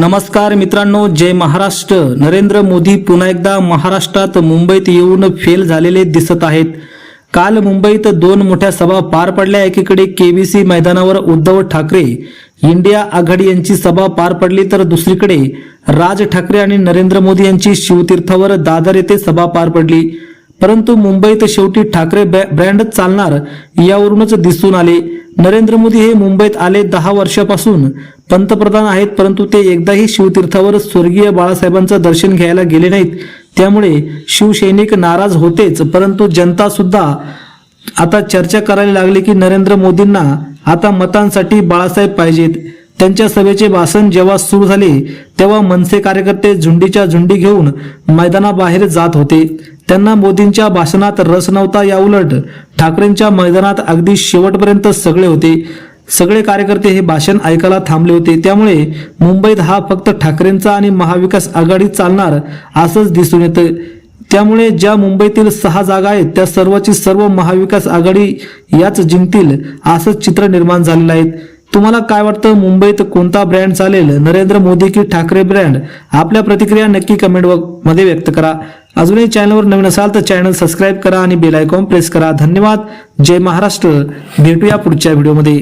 नमस्कार मित्रांनो जय महाराष्ट्र. नरेंद्र मोदी पुन्हा एकदा महाराष्ट्रात मुंबईत येऊन फेल झालेले दिसत आहेत. काल मुंबईत दोन मोठ्या सभा पार पडल्या. एकीकडे केबीसी मैदानावर उद्धव ठाकरे इंडिया आघाडी यांची सभा पार पडली तर दुसरीकडे राज ठाकरे आणि नरेंद्र मोदी यांची शिवतीर्थावर दादर येथे सभा पार पडली. परंतु मुंबईत शेवटी ठाकरे ब्रँडच चालणार यावरूनच दिसून आले. नरेंद्र मोदी हे मुंबईत आले दहा वर्षापासून. पंतप्रधान आहेत परंतु ते एकदाही शिवतीर्थावर स्वर्गीय बाळासाहेबांचं दर्शन घ्यायला गेले नाहीत. त्यामुळे शिवसैनिक नाराज होतेच परंतु जनता सुद्धा आता चर्चा करायला लागली की नरेंद्र मोदींना आता मतांसाठी बाळासाहेब पाहिजेत. त्यांच्या सभेचे भाषण जेव्हा सुरू झाले तेव्हा मनसे कार्यकर्ते झुंडीच्या झुंडी घेऊन मैदानाबाहेर जात होते. त्यांना मोदींच्या भाषणात रस नव्हता या उलट ठाकरेंच्या मैदानात अगदी शेवटपर्यंत सगळे होते. सगळे कार्यकर्ते हे भाषण ऐकायला थांबले होते. त्यामुळे मुंबईत हा फक्त ठाकरेंचा आणि महाविकास आघाडी चालणार असंच दिसून येतं. त्यामुळे ज्या मुंबईतील सहा जागा आहेत त्या सर्वची सर्व महाविकास आघाडी याच जिंकतील असंच चित्र निर्माण झालेलं आहे. तुम्हाला काय वाटतं? मुंबईत कोणता ब्रँड चालेल? नरेंद्र मोदी की ठाकरे ब्रँड? आपल्या प्रतिक्रिया नक्की कमेंटमध्ये व्यक्त करा. अजूनही चॅनलवर नवीन असाल तर चॅनल सबस्क्राईब करा आणि बेल आयकॉन प्रेस करा. धन्यवाद. जय महाराष्ट्र. भेटूया पुढच्या व्हिडिओमध्ये.